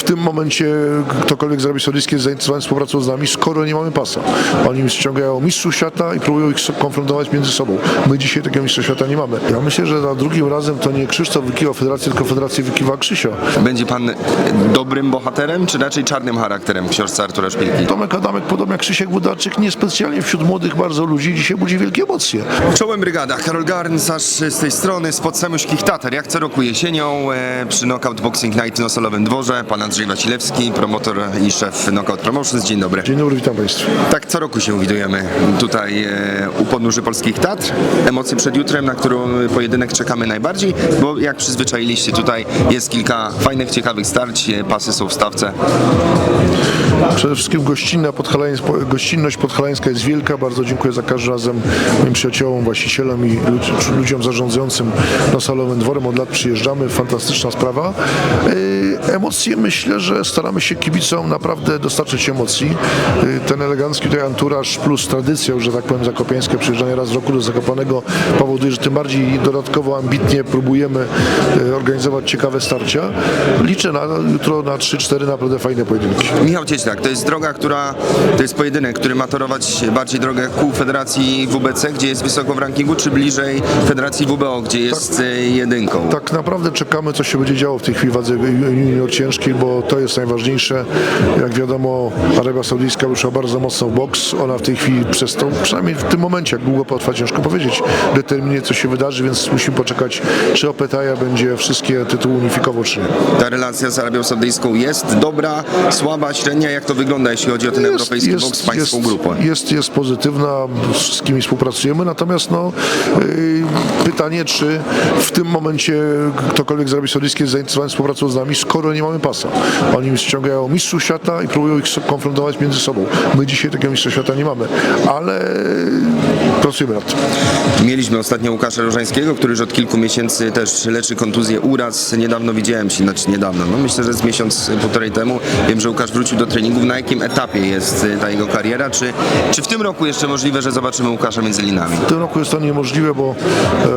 W tym momencie ktokolwiek z Arabii Saudyjskiej jest zainteresowany współpracą z nami, skoro nie mamy pasa. Oni ściągają mistrzów świata i próbują ich konfrontować między sobą. My dzisiaj takiego mistrza świata nie mamy. Ja myślę, że za drugim razem to nie Krzysztof wykiwał Federację, tylko Federacja wykiwała Krzysio. Będzie pan dobrym bohaterem, czy raczej czarnym charakterem w książce Artura Szpilki? Tomek Adamek, podobnie jak Krzysiek Budarczyk, niespecjalnie wśród młodych bardzo ludzi dzisiaj budzi wielkie emocje. Czołem brygada, Karol Garncarz z tej strony, spod Samuśkich Tater. Jak co roku jesienią e, przy Knockout Boxing Night na Solowym Dworze, pan Andrzej Wasilewski, promotor i szef Knockout Promotions. Dzień dobry. Dzień dobry, witam Państwa. Tak co roku się widujemy tutaj e, u podnóży polskich Tatr. Emocje przed jutrem, na którą pojedynek czekamy najbardziej, bo jak przyzwyczailiście tutaj jest kilka fajnych, ciekawych starć, e, pasy są w stawce. Przede wszystkim gościnna podhalańs- gościnność podhalańska jest wielka. Bardzo dziękuję za każdym razem moim przyjaciołom, właścicielom i lud- ludziom zarządzającym Nosalowym Dworem. Od lat przyjeżdżamy, fantastyczna sprawa. Yy, Emocje myślę, że staramy się kibicom naprawdę dostarczyć emocji. Yy, Ten elegancki tutaj anturaż plus tradycja, że tak powiem, zakopiańskie przyjeżdżanie raz w roku do Zakopanego powoduje, że tym bardziej dodatkowo ambitnie próbujemy yy, organizować ciekawe starcia. Liczę na jutro na 3-4 naprawdę fajne pojedynki. Michał Cieślak, to jest droga, która, to jest pojedynek, który ma torować bardziej drogę ku Federacji WBC, gdzie jest wysoko w rankingu, czy bliżej Federacji WBO, gdzie jest e, jedynką? Tak naprawdę czekamy, co się będzie działo w tej chwili wadze junior ciężkiej, bo to jest najważniejsze. Jak wiadomo, Arabia Saudyjska rusza bardzo mocno w boks. Ona w tej chwili przez to, przynajmniej w tym momencie, jak długo potrwa, ciężko powiedzieć, determinuje, co się wydarzy, więc musimy poczekać, czy Opetaja będzie wszystkie tytuły unifikował, czy nie. Ta relacja z Arabią Saudyjską jest dobra, słaba, średnia? Jak to wygląda, jeśli chodzi o ten europejski boks z pańską jest, grupą? Jest, jest pozytywna, z wszystkimi współpracujemy, natomiast no, yy, pytanie, czy w tym momencie ktokolwiek z Arabii Saudyjskiej jest zainteresowany współpracą z nami, skoro nie mamy pasa. Oni ściągają mistrzów świata i próbują ich konfrontować między sobą. My dzisiaj takiego mistrza świata nie mamy, ale pracujemy nad tym. Mieliśmy ostatnio Łukasza Różańskiego, który już od kilku miesięcy też leczy kontuzję, uraz. Niedawno widziałem się, znaczy niedawno, no myślę, że z miesiąc, półtorej temu. Wiem, że Łukasz wrócił do treningów. Na jakim etapie jest e, ta jego kariera? Czy, czy w tym roku jeszcze możliwe, że zobaczymy Łukasza między linami? W tym roku jest to niemożliwe, bo e,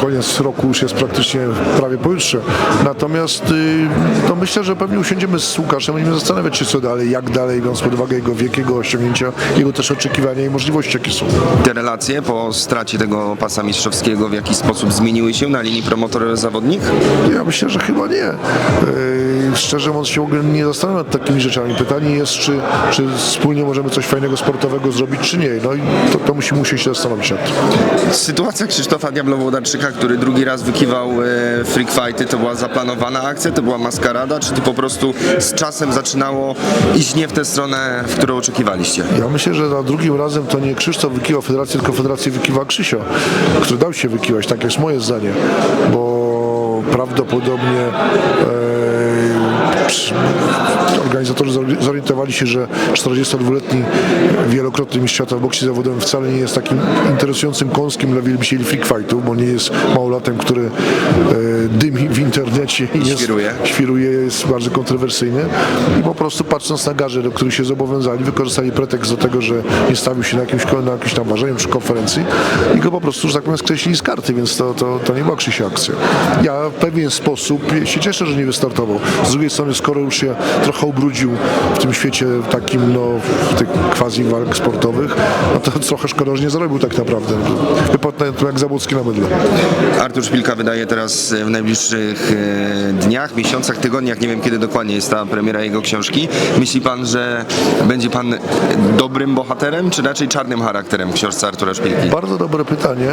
koniec roku już jest praktycznie prawie pojutrze. Natomiast y, no myślę, że pewnie usiądziemy z Łukaszem będziemy zastanawiać się co dalej, jak dalej, biorąc pod uwagę jego wiek, jego osiągnięcia, jego też oczekiwania i możliwości, jakie są. Te relacje po stracie tego pasa mistrzowskiego w jakiś sposób zmieniły się na linii promotor-zawodnik? Ja myślę, że chyba nie. Yy, Szczerze mówiąc się w ogóle nie zastanawiam nad takimi rzeczami. Pytanie jest, czy, czy wspólnie możemy coś fajnego sportowego zrobić, czy nie. No i to, to musimy się zastanowić nad tym. Sytuacja Krzysztofa Diablo-Wodarczyka, który drugi raz wykiwał e, freak fighty, to była zaplanowana akcja, to była maskarada, czy to po prostu z czasem zaczynało iść nie w tę stronę, w którą oczekiwaliście? Ja myślę, że za drugim razem to nie Krzysztof wykiwał Federację, tylko Federację wykiwała Krzysio, który dał się wykiwać, tak jest moje zdanie, bo prawdopodobnie e, organizatorzy zori- zorientowali się, że 42-letni wielokrotny mistrz świata w boksie zawodowym wcale nie jest takim interesującym kąskiem dla wielbicieli freak fightów, bo nie jest małolatem, który e, dymi w internecie i jest, Świruje. świruje, jest bardzo kontrowersyjny i po prostu patrząc na garze, do których się zobowiązali, wykorzystali pretekst do tego, że nie stawił się na jakimś, na jakimś tam ważeniu czy konferencji i go po prostu, że tak powiem, skreślili z karty, więc to, to, to nie była Krzysia akcja. Ja w pewien sposób się cieszę, że nie wystartował. Z drugiej strony, skoro już się trochę ubrudził w tym świecie takim, no, w tych quasi walk sportowych, no to trochę szkoda, że nie zarobił tak naprawdę. Wypadł jak Zabłocki na mydle. Artur Szpilka wydaje teraz w najbliższych e, dniach, miesiącach, tygodniach, nie wiem kiedy dokładnie jest ta premiera jego książki. Myśli pan, że będzie pan dobrym bohaterem, czy raczej czarnym charakterem w książce Artura Szpilki? Bardzo dobre pytanie,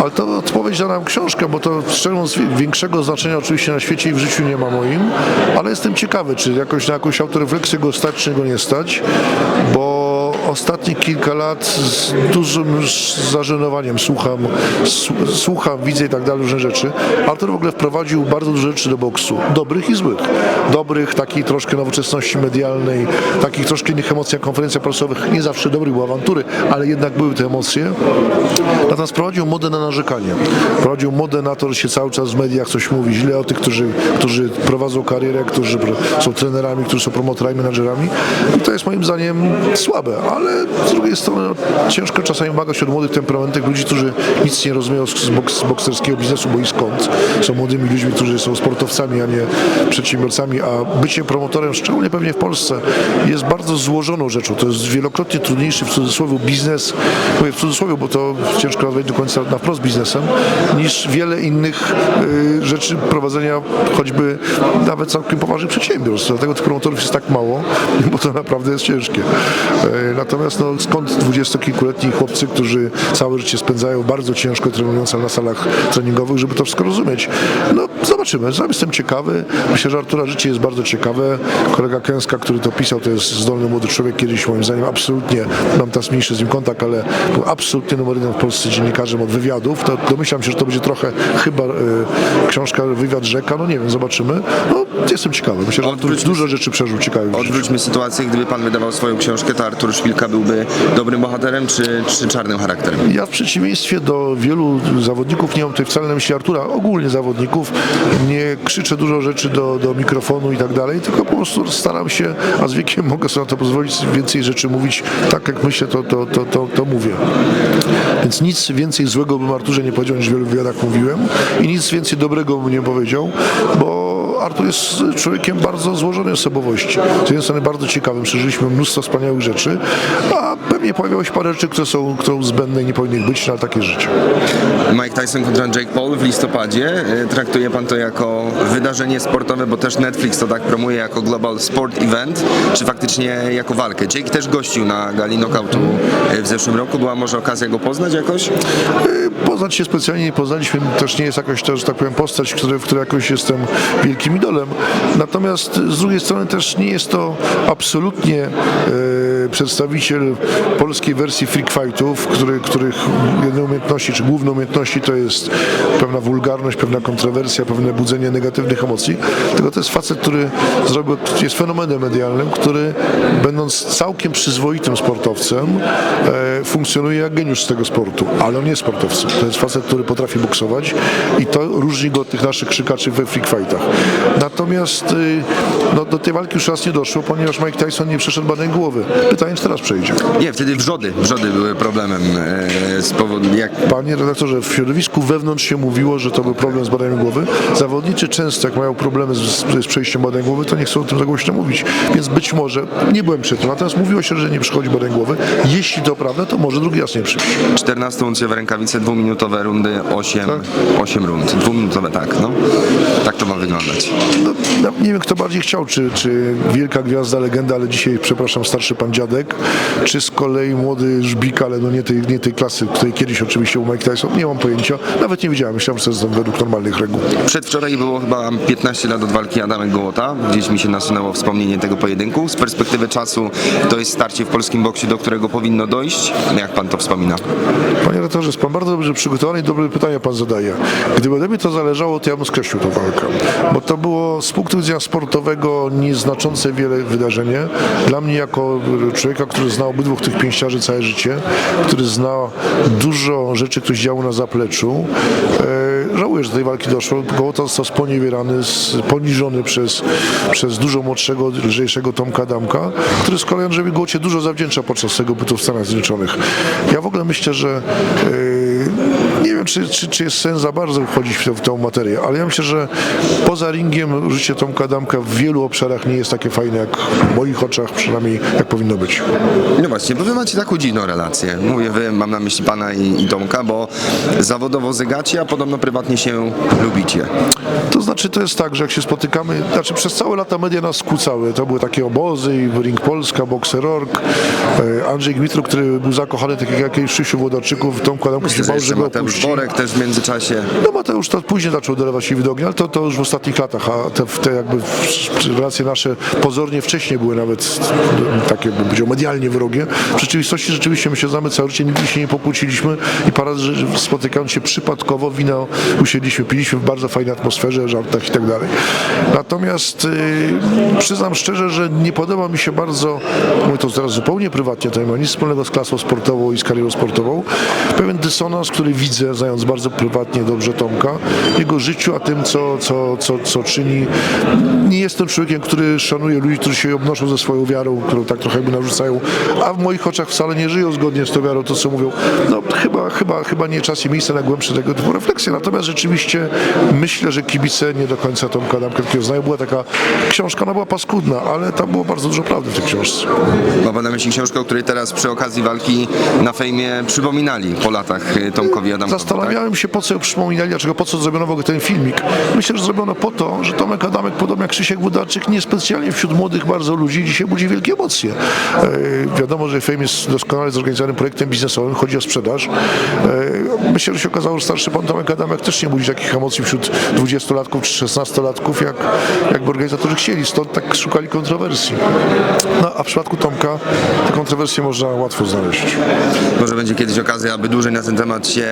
ale to odpowiedź da nam książkę, bo to mówiąc większego znaczenia oczywiście na świecie i w życiu nie ma moim, ale jestem ciekawy, czy jakoś na jakąś autorefleksję go stać, czy go nie stać, bo ostatnie kilka lat z dużym zażenowaniem słucham, słucham, widzę i tak dalej różne rzeczy. Artur w ogóle wprowadził bardzo dużo rzeczy do boksu, dobrych i złych. Dobrych, takiej troszkę nowoczesności medialnej, takich troszkę innych emocji na konferencjach prasowych, nie zawsze dobrych, były awantury, ale jednak były te emocje. Natomiast prowadził modę na narzekanie. Prowadził modę na to, że się cały czas w mediach coś mówi źle o tych, którzy, którzy prowadzą karierę, którzy są trenerami, którzy są promotorami, menadżerami. I to jest moim zdaniem słabe, ale z drugiej strony no, ciężko czasami wymagać od młodych temperamentnych ludzi, którzy nic nie rozumieją z, boks, z bokserskiego biznesu, bo i skąd. Są młodymi ludźmi, którzy są sportowcami, a nie przedsiębiorcami, a bycie promotorem, szczególnie pewnie w Polsce, jest bardzo złożoną rzeczą. To jest wielokrotnie trudniejszy w cudzysłowie biznes, mówię w cudzysłowie, bo to ciężko nazwać do końca na wprost biznesem, niż wiele innych y, rzeczy prowadzenia choćby nawet całkiem poważnych przedsiębiorstw. Dlatego tych promotorów jest tak mało, bo to naprawdę jest ciężkie. E, Natomiast no, skąd dwudziestokilkuletni chłopcy, którzy całe życie spędzają bardzo ciężko trenując na salach treningowych, żeby to wszystko rozumieć? No zobaczymy. Sam jestem ciekawy. Myślę, że Artura życie jest bardzo ciekawe. Kolega Kęska, który to pisał, to jest zdolny młody człowiek. Kiedyś moim zdaniem absolutnie, mam teraz mniejszy z nim kontakt, ale był absolutnie numer jeden w Polsce dziennikarzem od wywiadów. To domyślam się, że to będzie trochę chyba e, książka Wywiad Rzeka. No nie wiem, zobaczymy. No jestem ciekawy. Myślę, że Artur dużo rzeczy przeżył ciekawych. Odwróćmy sytuację, gdyby pan wydawał swoją książkę, to Artur Szpilka byłby dobrym bohaterem czy, czy czarnym charakterem? Ja w przeciwieństwie do wielu zawodników, nie mam tutaj wcale na myśli Artura, ogólnie zawodników, nie krzyczę dużo rzeczy do, do mikrofonu i tak dalej, tylko po prostu staram się, a z wiekiem mogę sobie na to pozwolić, więcej rzeczy mówić tak, jak myślę, to, to, to, to, to mówię. Więc nic więcej złego bym Arturze nie powiedział, niż w wielu wywiadach mówiłem i nic więcej dobrego bym nie powiedział, bo Artur jest człowiekiem bardzo złożonej osobowości. Z jednej strony bardzo ciekawym, przeżyliśmy mnóstwo wspaniałych rzeczy, a pewnie pojawiało się parę rzeczy, które są, które są zbędne i nie powinny być, no ale takie życie. Mike Tyson kontra Jake Paul w listopadzie. E, Traktuje pan to jako wydarzenie sportowe, bo też Netflix to tak promuje jako Global Sport Event, czy faktycznie jako walkę? Jake też gościł na gali knockoutu e, w zeszłym roku. Była może okazja go poznać jakoś? Poznać się specjalnie nie poznaliśmy, też nie jest jakaś, też, tak powiem, postać, który, w której jakoś jestem wielkim idolem. Natomiast z drugiej strony też nie jest to absolutnie e, przedstawiciel polskiej wersji freak fightów, który, których jedne umiejętności, czy główne umiejętności to jest pewna wulgarność, pewna kontrowersja, pewne budzenie negatywnych emocji. Tylko to jest facet, który zrobił, jest fenomenem medialnym, który będąc całkiem przyzwoitym sportowcem, e, funkcjonuje jak geniusz z tego sportu, ale on nie jest sportowcem. To jest facet, który potrafi boksować i to różni go od tych naszych krzykaczy we freak fightach. Natomiast y, no, do tej walki już raz nie doszło, ponieważ Mike Tyson nie przeszedł badań głowy. Pytanie, czy teraz przejdzie. Nie, wtedy wrzody, wrzody były problemem e, z powodu, jak Panie redaktorze, w środowisku wewnątrz się mówiło, że to był problem z badaniem głowy. Zawodnicy często, jak mają problemy z, z przejściem badań głowy, to nie chcą o tym za głośno mówić. Więc być może, nie byłem przy tym, natomiast mówiło się, że nie przychodzi badań głowy. Jeśli to prawda, to może drugi raz nie przyjść. 14 uncja w rękawice, dwuminutowe rundy, 8, Tak. 8 rund. Dwuminutowe, tak, no. Tak to ma wyglądać. No, no, nie wiem, kto bardziej chciał, czy, czy wielka gwiazda, legenda, ale dzisiaj, przepraszam, starszy pan dziadek, czy z kolei młody żbik, ale no nie tej, nie tej klasy, której kiedyś oczywiście był Mike Tyson. Nie mam pojęcia. Nawet nie wiedziałem. Myślałem, że to jest według normalnych reguł. Przedwczoraj było chyba 15 lat od walki Adamek Gołota. Gdzieś mi się nasunęło wspomnienie tego pojedynku. Z perspektywy czasu to jest starcie w polskim boksie, do którego powinno dojść. Jak pan to wspomina? Panie redaktorze, jest pan bardzo dobrze przygotowany i dobre pytania pan zadaje. Gdyby ode mnie to zależało, to ja bym skreślił tę walkę. Bo to było z punktu widzenia sportowego nieznaczące wiele wydarzenie. Dla mnie jako człowieka, który znał obydwu tych pięściarzy całe życie, który zna dużo rzeczy, które się działo na zapleczu, e, żałuję, że do tej walki doszło. Gołota został sponiewierany, poniżony przez, przez dużo młodszego, lżejszego Tomka Damka, który z kolei Andrzejowi Gołocie dużo zawdzięcza podczas tego bytu w Stanach Zjednoczonych. Ja w ogóle myślę, że e, nie wiem, czy, czy, czy jest sens za bardzo wchodzić w tę, w tę materię, ale ja myślę, że poza ringiem życie Tomka Damka w wielu obszarach nie jest takie fajne, jak w moich oczach przynajmniej, jak powinno być. No właśnie, bo wy macie taką dziwną relację. Mówię wy, mam na myśli pana i, i Tomka, bo zawodowo zegacie, a podobno prywatnie się lubicie. To znaczy, to jest tak, że jak się spotykamy, znaczy przez całe lata media nas skłócały. To były takie obozy, Ring Polska, Boxer Org, e, Andrzej Gmitru, który był zakochany, tak jak jakiś Krzysiu Włodarczyków, Tom Kładamku Myślę, się bał, że go. Borek też w międzyczasie. No Mateusz to później zaczął dolewać się w ognia, ale to, to już w ostatnich latach, a te, te jakby relacje nasze pozornie wcześniej były nawet takie, bym powiedział, medialnie wrogie. W rzeczywistości rzeczywiście my się znamy całe życie, nigdy się nie pokłóciliśmy i parę razy spotykając się przypadkowo, wino usiedliśmy, piliśmy w bardzo fajnej atmosferze, żartach i tak dalej. Natomiast y, przyznam szczerze, że nie podoba mi się bardzo, mówię to teraz zupełnie prywatnie, to nie ma nic wspólnego z klasą sportową i z karierą sportową, pewien dysonans, który widzę znając bardzo prywatnie dobrze Tomka, jego życiu, a tym, co, co, co, co czyni. Nie jestem człowiekiem, który szanuje ludzi, którzy się obnoszą ze swoją wiarą, którą tak trochę jakby narzucają, a w moich oczach wcale nie żyją zgodnie z tą wiarą, to co mówią. No chyba, chyba, chyba nie czas i miejsce na głębsze tego typu refleksje. Natomiast rzeczywiście myślę, że kibice nie do końca Tomka takiego znają. Była taka książka, ona była paskudna, ale tam było bardzo dużo prawdy w tej książce. Ma pan na myśli książkę, o której teraz przy okazji walki na fejmie przypominali po latach y, Tomkowi Adamkowi, tak? Zastanawiałem się, po co ją przypominali, dlaczego po co zrobiono w ogóle ten filmik. Myślę, że zrobiono po to, że Tomek Adamek, podobnie jak Krzysiek Budarczyk, niespecjalnie wśród młodych bardzo ludzi dzisiaj budzi wielkie emocje. E, wiadomo, że Fame jest doskonale zorganizowanym projektem biznesowym, chodzi o sprzedaż. E, myślę, że się okazało, że starszy pan Tomek Adamek też nie budzi takich emocji wśród 20-latków czy 16-latków, jak, jakby organizatorzy chcieli. Stąd tak szukali kontrowersji. No, a w przypadku Tomka te kontrowersje można łatwo znaleźć. Może będzie kiedyś okazja, aby dłużej na ten temat się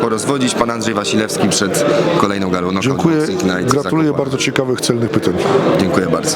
porozwodzić. Pan Andrzej Wasilewski przed kolejną galą. Dziękuję, gratuluję bardzo ciekawych, celnych pytań. Dziękuję bardzo.